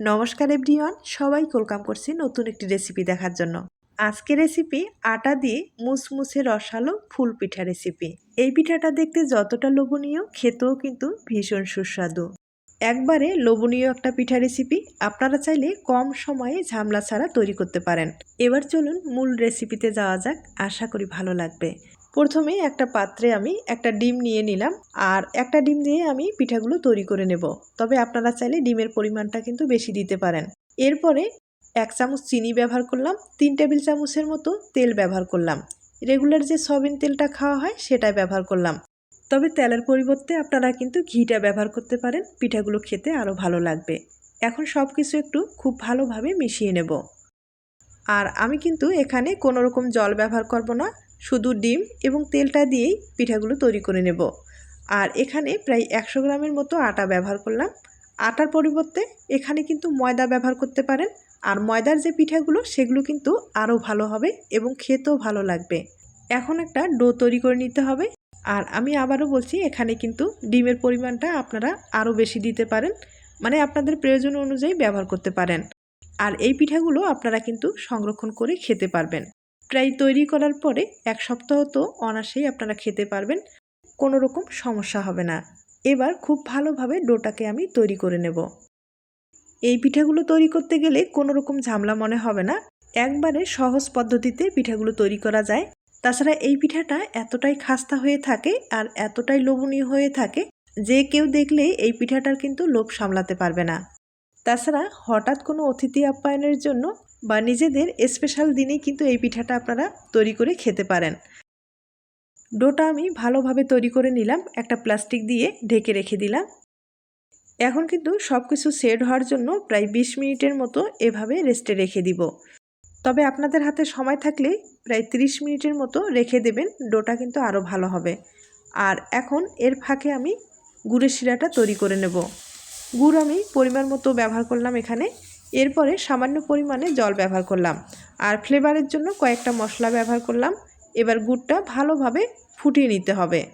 নমস্কার এভরিওয়ান, সবাই ওয়েলকাম করছি নতুন একটি রেসিপি দেখার জন্য। আজকের রেসিপি আটা দিয়ে মুসমুসে রসালো ফুল পিঠা রেসিপি। এই পিঠাটা দেখতে যতটা লোভনীয়, খেতেও কিন্তু ভীষণ সুস্বাদু। একবারে লোভনীয় একটা পিঠা রেসিপি, আপনারা চাইলে কম সময়ে ঝামলা ছাড়া তৈরি করতে পারেন। এবার চলুন মূল রেসিপিতে যাওয়া যাক, আশা করি ভালো লাগবে। প্রথমে একটা পাত্রে আমি একটা ডিম নিয়ে নিলাম আর একটা ডিম দিয়ে আমি পিঠাগুলো তৈরি করে নেব। তবে আপনারা চাইলে ডিমের পরিমাণটা কিন্তু বেশি দিতে পারেন। এরপরে এক চামচ চিনি ব্যবহার করলাম, তিন টেবিল চামচের মতো তেল ব্যবহার করলাম। রেগুলার যে সয়াবিন তেলটা খাওয়া হয় সেটাই ব্যবহার করলাম। তবে তেলের পরিবর্তে আপনারা কিন্তু ঘিটা ব্যবহার করতে পারেন, পিঠাগুলো খেতে আরও ভালো লাগবে। এখন সব কিছু একটু খুব ভালোভাবে মিশিয়ে নেব। আর আমি কিন্তু এখানে কোনো রকম জল ব্যবহার করব না শুধু ডিম এবং তেলটা দিয়েই পিঠাগুলো তৈরি করে নেব। আর এখানে প্রায় একশো গ্রামের মতো আটা ব্যবহার করলাম। আটার পরিবর্তে এখানে কিন্তু ময়দা ব্যবহার করতে পারেন। আর ময়দার যে পিঠাগুলো, সেগুলো কিন্তু আরও ভালো হবে এবং খেতেও ভালো লাগবে। এখন একটা ডো তৈরি করে নিতে হবে। আর আমি আবারও বলছি, এখানে কিন্তু ডিমের পরিমাণটা আপনারা আরও বেশি দিতে পারেন। মানে আপনাদের প্রয়োজন অনুযায়ী ব্যবহার করতে পারেন। আর এই পিঠাগুলো আপনারা কিন্তু সংরক্ষণ করে খেতে পারবেন। প্রায় তৈরি করার পরে এক সপ্তাহ তো অনাসেই আপনারা খেতে পারবেন, কোনো রকম সমস্যা হবে না। এবার খুব ভালোভাবে ডোটাকে আমি তৈরি করে নেব। এই পিঠাগুলো তৈরি করতে গেলে কোনো রকম ঝামলা মনে হবে না। একবারে সহজ পদ্ধতিতে পিঠাগুলো তৈরি করা যায়। তাছাড়া এই পিঠাটা এতটাই খাস্তা হয়ে থাকে আর এতটাই লোভনীয় হয়ে থাকে যে কেউ দেখলে এই পিঠাটার কিন্তু লোভ সামলাতে পারবে না। তাছাড়া হঠাৎ কোনো অতিথি আপ্যায়নের জন্য বা নিজেদের স্পেশাল দিনেই কিন্তু এই পিঠাটা আপনারা তৈরি করে খেতে পারেন। ডোটা আমি ভালোভাবে তৈরি করে নিলাম, একটা প্লাস্টিক দিয়ে ঢেকে রেখে দিলাম। এখন কিন্তু সব কিছু সেট হওয়ার জন্য প্রায় বিশ মিনিটের মতো এভাবে রেস্টে রেখে দিব। তবে আপনাদের হাতে সময় থাকলে প্রায় 30 মিনিটের মতো রেখে দেবেন, ডোটা কিন্তু আরও ভালো হবে। আর এখন এর ফাঁকে আমি গুড়ের শিরাটা তৈরি করে নেব। গুড় আমি পরিমাণ মতো ব্যবহার করলাম এখানে এরপরে সামান্য পরিমাণে জল ব্যবহার করলাম। আর ফ্লেভারের জন্য কয়েকটা মশলা ব্যবহার করলাম। এবার গুড়টা ভালোভাবে ফুটিয়ে নিতে হবে।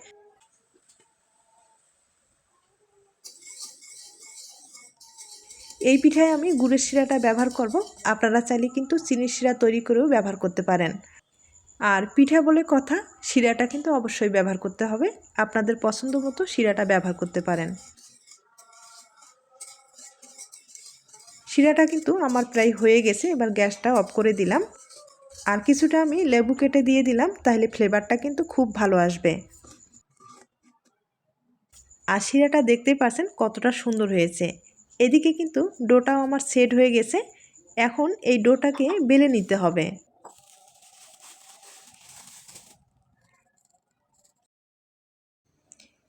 এই পিঠায় আমি গুড়ের শিরাটা ব্যবহার করব। আপনারা চাইলে কিন্তু চিনির শিরা তৈরি করেও ব্যবহার করতে পারেন। আর পিঠা বলে কথা, শিরাটা কিন্তু অবশ্যই ব্যবহার করতে হবে। আপনাদের পছন্দ মতো শিরাটা ব্যবহার করতে পারেন। শিরাটা কিন্তু আমার প্রায় হয়ে গেছে, এবার গ্যাসটা অফ করে দিলাম। আর কিছুটা আমি লেবু কেটে দিয়ে দিলাম, তাহলে ফ্লেভারটা কিন্তু খুব ভালো আসবে। আর শিরাটা দেখতেই পাচ্ছেন কতটা সুন্দর হয়েছে। এদিকে কিন্তু ডোটাও আমার সেট হয়ে গেছে, এখন এই ডোটাকে বেলে নিতে হবে।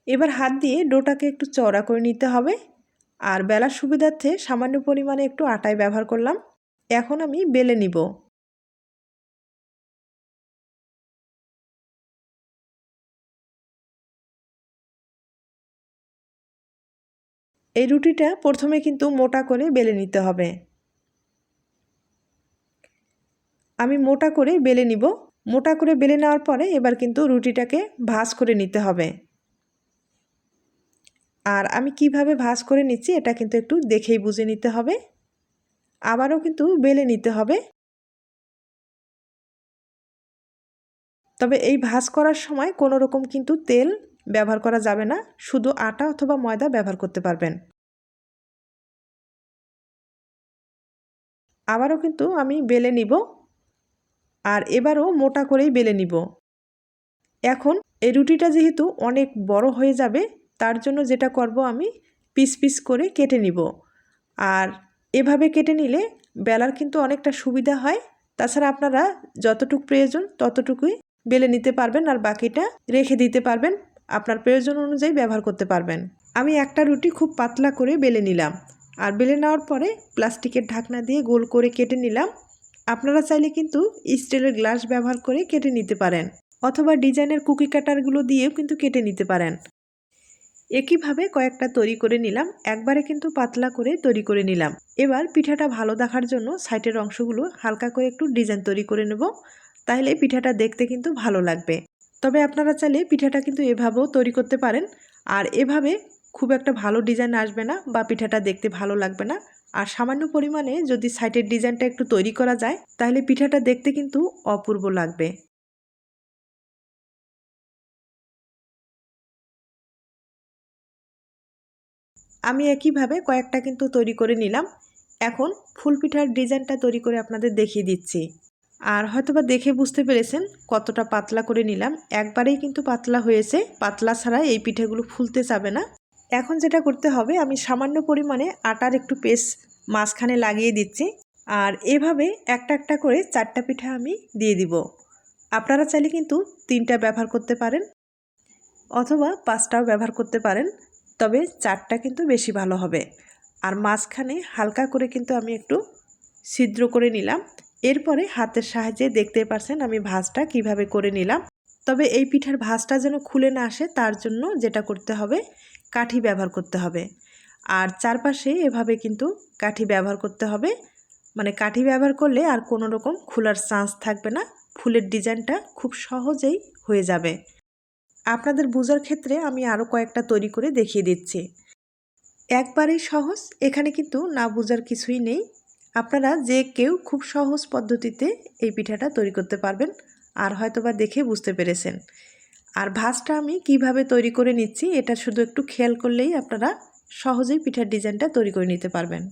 এবার হাত দিয়ে ডোটাকে একটু চওড়া করে নিতে হবে। আর বেলার সুবিধার্থে সামান্য পরিমাণে একটু আটায় ব্যবহার করলাম। এখন আমি বেলে নিব। এই রুটিটা প্রথমে কিন্তু মোটা করে বেলে নিতে হবে। আমি মোটা করে বেলে নিব। মোটা করে বেলে নেওয়ার পরে এবার কিন্তু রুটিটাকে ভাজ করে নিতে হবে। আর আমি কীভাবে ভাজ করে নিচ্ছি এটা কিন্তু একটু দেখেই বুঝে নিতে হবে। আবারও কিন্তু বেলে নিতে হবে। তবে এই ভাজ করার সময় কোনো রকম কিন্তু তেল ব্যবহার করা যাবে না, শুধু আটা অথবা ময়দা ব্যবহার করতে পারবেন। আবারও কিন্তু আমি বেলে নিব আর এবারও মোটা করেই বেলে নিব। এখন এই রুটিটা যেহেতু অনেক বড় হয়ে যাবে তার জন্য যেটা করব আমি পিস পিস করে কেটে নিব। আর এভাবে কেটে নিলে বেলার কিন্তু অনেকটা সুবিধা হয়। তাছাড়া আপনারা যতটুক প্রয়োজন ততটুকুই বেলে নিতে পারবেন আর বাকিটা রেখে দিতে পারবেন। আপনার প্রয়োজন অনুযায়ী ব্যবহার করতে পারবেন। আমি একটা রুটি খুব পাতলা করে বেলে নিলাম। আর বেলে নেওয়ার পরে প্লাস্টিকের ঢাকনা দিয়ে গোল করে কেটে নিলাম। আপনারা চাইলে কিন্তু স্টিলের গ্লাস ব্যবহার করে কেটে নিতে পারেন। অথবা ডিজাইনের কুকি কাটারগুলো দিয়েও কিন্তু কেটে নিতে পারেন। একইভাবে কয়েকটা তৈরি করে নিলাম, একবারে কিন্তু পাতলা করে তৈরি করে নিলাম। এবার পিঠাটা ভালো দেখার জন্য সাইডের অংশগুলো হালকা করে একটু ডিজাইন তৈরি করে নেব তাহলে পিঠাটা দেখতে কিন্তু ভালো লাগবে। তবে আপনারা চাইলে পিঠাটা কিন্তু এভাবেও তৈরি করতে পারেন, আর এভাবে খুব একটা ভালো ডিজাইন আসবে না বা পিঠাটা দেখতে ভালো লাগবে না। আর সামান্য পরিমাণে যদি সাইটের ডিজাইনটা একটু তৈরি করা যায় তাহলে পিঠাটা দেখতে কিন্তু অপূর্ব লাগবে। আমি একইভাবে কয়েকটা কিন্তু তৈরি করে নিলাম। এখন ফুল পিঠার ডিজাইনটা তৈরি করে আপনাদের দেখিয়ে দিচ্ছি। আর হয়তোবা দেখে বুঝতে পেরেছেন কতটা পাতলা করে নিলাম। একবারেই কিন্তু পাতলা হয়েছে। পাতলা ছাড়া এই পিঠেগুলো ফুলতে যাবে না। এখন যেটা করতে হবে, আমি সামান্য পরিমাণে আটার একটু পেস্ট মাঝখানে লাগিয়ে দিচ্ছি। আর এভাবে একটা একটা করে চারটা পিঠা আমি দিয়ে দিব। আপনারা চাইলে কিন্তু তিনটা ব্যবহার করতে পারেন। অথবা পাঁচটাও ব্যবহার করতে পারেন। তবে চারটা কিন্তু বেশি ভালো হবে। আর মাঝখানে হালকা করে কিন্তু আমি একটু ছিদ্র করে নিলাম। এরপরে হাতের সাহায্যে দেখতে পারছেন আমি ভাজটা কীভাবে করে নিলাম। তবে এই পিঠার ভাজটা যেন খুলে না আসে, তার জন্য যেটা করতে হবে, কাঠি ব্যবহার করতে হবে। আর চারপাশে এভাবে কিন্তু কাঠি ব্যবহার করতে হবে। মানে কাঠি ব্যবহার করলে আর কোনো রকম খোলার চান্স থাকবে না। ফুলের ডিজাইনটা খুব সহজেই হয়ে যাবে। আপনাদের বোঝার ক্ষেত্রে আমি আরও কয়েকটা তৈরি করে দেখিয়ে দিচ্ছি। একবারেই সহজ, এখানে কিন্তু না বোঝার কিছুই নেই। আপনারা যে কেউ খুব সহজ পদ্ধতিতে এই পিঠাটা তৈরি করতে পারবেন, আর হয়তোবা দেখে বুঝতে পেরেছেন। আর ভাজটা আমি কীভাবে তৈরি করে নিচ্ছি, এটা শুধু একটু খেয়াল করলেই আপনারা সহজেই পিঠার ডিজাইনটা তৈরি করে নিতে পারবেন।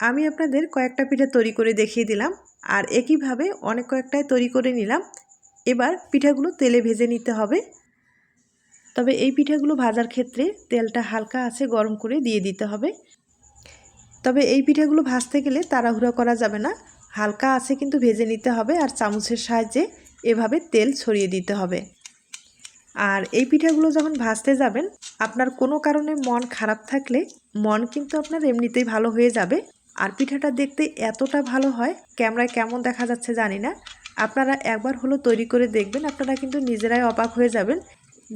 আমি আপনাদের কয়েকটা পিঠা তৈরি করে দেখিয়ে দিলাম আর একইভাবে অনেক কয়েকটাই তৈরি করে নিলাম। এবার পিঠাগুলো তেলে ভেজে নিতে হবে। তবে এই পিঠাগুলো ভাজার ক্ষেত্রে তেলটা হালকা আছে গরম করে দিয়ে দিতে হবে। তবে এই পিঠাগুলো ভাজতে গেলে তাড়াহুড়া করা যাবে না। হালকা আছে কিন্তু ভেজে নিতে হবে আর চামচের সাহায্যে এভাবে তেল ছড়িয়ে দিতে হবে। আর এই পিঠাগুলো যখন ভাজতে যাবেন, আপনার কোনো কারণে মন খারাপ থাকলে মন কিন্তু আপনার এমনিতেই ভালো হয়ে যাবে। আর পিঠাটা দেখতে এতটা ভালো হয়, ক্যামেরায় কেমন দেখা যাচ্ছে জানি না। আপনারা একবার হলো তৈরি করে দেখবেন, আপনারা কিন্তু নিজেরাই অবাক হয়ে যাবেন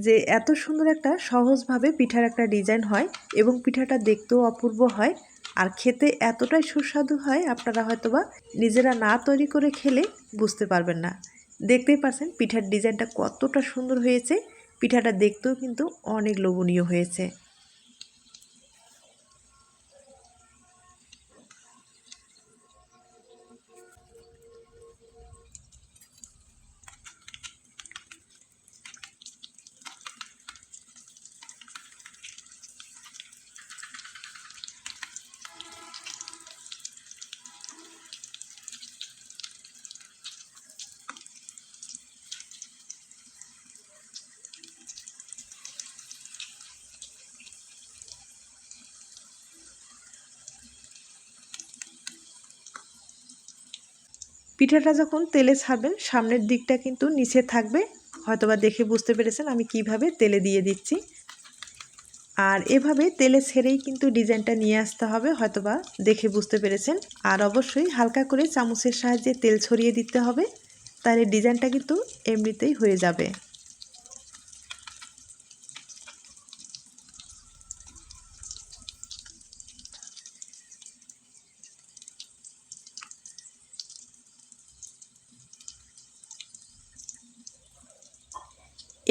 যে এত সুন্দর একটা সহজভাবে পিঠার একটা ডিজাইন হয় এবং পিঠাটা দেখতেও অপূর্ব হয়। আর খেতে এতটাই সুস্বাদু হয়, আপনারা হয়তোবা নিজেরা না তৈরি করে খেলে বুঝতে পারবেন না। দেখতেই পাচ্ছেন পিঠার ডিজাইনটা কতটা সুন্দর হয়েছে, পিঠাটা দেখতেও কিন্তু অনেক লোভনীয় হয়েছে। পিঠাটা যখন তেলে ছাড়বেন, সামনের দিকটা কিন্তু নিচে থাকবে। হয়তোবা দেখে বুঝতে পেরেছেন আমি কীভাবে তেলে দিয়ে দিচ্ছি। আর এভাবে তেলে ছেড়েই কিন্তু ডিজাইনটা নিয়ে আসতে হবে, হয়তোবা দেখে বুঝতে পেরেছেন। আর অবশ্যই হালকা করে চামচের সাহায্যে তেল ছড়িয়ে দিতে হবে, তাহলে ডিজাইনটা কিন্তু এমনিতেই হয়ে যাবে।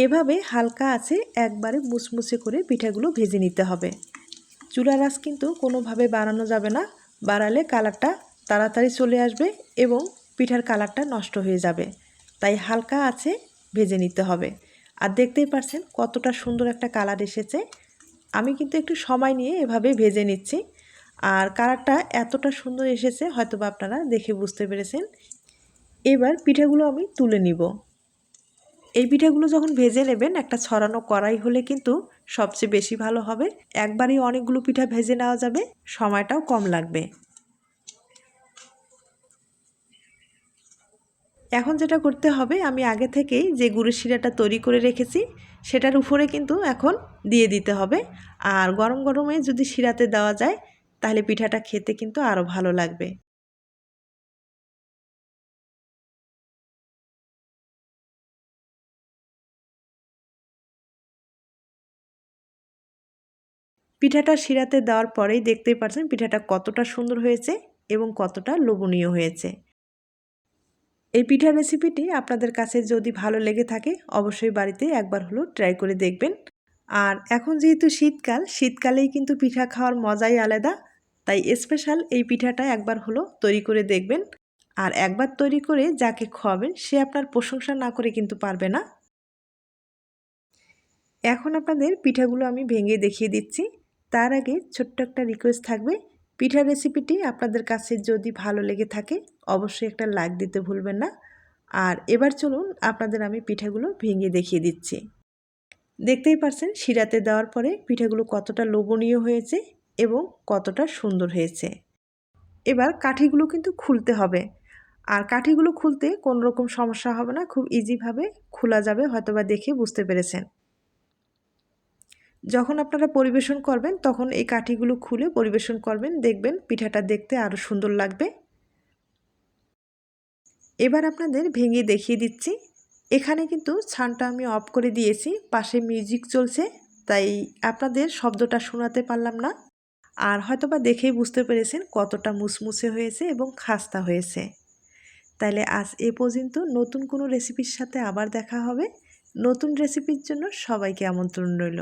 এভাবে হালকা আছে, একবারে মুচমুচে করে পিঠাগুলো ভেজে নিতে হবে। চুলা রাস কিন্তু কোনোভাবে বাড়ানো যাবে না। বাড়ালে কালারটা তাড়াতাড়ি চলে আসবে এবং পিঠার কালারটা নষ্ট হয়ে যাবে। তাই হালকা আছে, ভেজে নিতে হবে। আর দেখতেই পারছেন কতটা সুন্দর একটা কালার এসেছে। আমি কিন্তু একটু সময় নিয়ে এভাবে ভেজে নিচ্ছি। আর কালারটা এতটা সুন্দর এসেছে হয়তো আপনারা দেখে বুঝতে পেরেছেন। এবার পিঠাগুলো আমি তুলে নিব। এই পিঠাগুলো যখন ভেজে নেবেন, একটা ছড়ানো কড়াই হলে কিন্তু সবচেয়ে বেশি ভালো হবে। একবারই অনেকগুলো পিঠা ভেজে নেওয়া যাবে, সময়টাও কম লাগবে। এখন যেটা করতে হবে, আমি আগে থেকেই যে গুড়ের শিরাটা তৈরি করে রেখেছি, সেটার উপরে কিন্তু এখন দিয়ে দিতে হবে। আর গরম গরমে যদি শিরাতে দেওয়া যায়, তাহলে পিঠাটা খেতে কিন্তু আরও ভালো লাগবে। পিঠাটা শিরাতে দেওয়ার পরেই দেখতেই পাচ্ছেন পিঠাটা কতটা সুন্দর হয়েছে এবং কতটা লোভনীয় হয়েছে। এই পিঠার রেসিপিটি আপনাদের কাছে যদি ভালো লেগে থাকে, অবশ্যই বাড়িতে একবার হলো ট্রাই করে দেখবেন। আর এখন যেহেতু শীতকাল, শীতকালেই কিন্তু পিঠা খাওয়ার মজাই আলাদা, তাই স্পেশাল এই পিঠাটা একবার হলো তৈরি করে দেখবেন। আর একবার তৈরি করে যাকে খাওয়াবেন, সে আপনার প্রশংসা না করে কিন্তু পারবে না। এখন আপনাদের পিঠাগুলো আমি ভেঙে দেখিয়ে দিচ্ছি। তার আগে ছোট্ট একটা রিকোয়েস্ট থাকবে। পিঠার রেসিপিটি আপনাদের কাছে যদি ভালো লেগে থাকে, অবশ্যই একটা লাইক দিতে ভুলবেন না। আর এবার চলুন আপনাদের আমি পিঠাগুলো ভেঙে দেখিয়ে দিচ্ছি। দেখতেই পারছেন, শিরাতে দেওয়ার পরে পিঠাগুলো কতটা লোভনীয় হয়েছে এবং কতটা সুন্দর হয়েছে। এবার কাঠিগুলো কিন্তু খুলতে হবে। আর কাঠিগুলো খুলতে কোনো রকম সমস্যা হবে না, খুব ইজিভাবে খোলা যাবে, হয়তোবা দেখে বুঝতে পেরেছেন। যখন আপনারা পরিবেশন করবেন, তখন এই কাঠিগুলো খুলে পরিবেশন করবেন। দেখবেন পিঠাটা দেখতে আরও সুন্দর লাগবে। এবার আপনাদের ভেঙে দেখিয়ে দিচ্ছি। এখানে কিন্তু ছানটা আমি অফ করে দিয়েছি। পাশে মিউজিক চলছে, তাই আপনাদের শব্দটা শোনাতে পারলাম না। আর হয়তোবা দেখেই বুঝতে পেরেছেন কতটা মুসমুসে হয়েছে এবং খাস্তা হয়েছে। তাইলে আজ এ পর্যন্ত নতুন কোনো রেসিপির সাথে আবার দেখা হবে। নতুন রেসিপির জন্য সবাইকে আমন্ত্রণ রইল।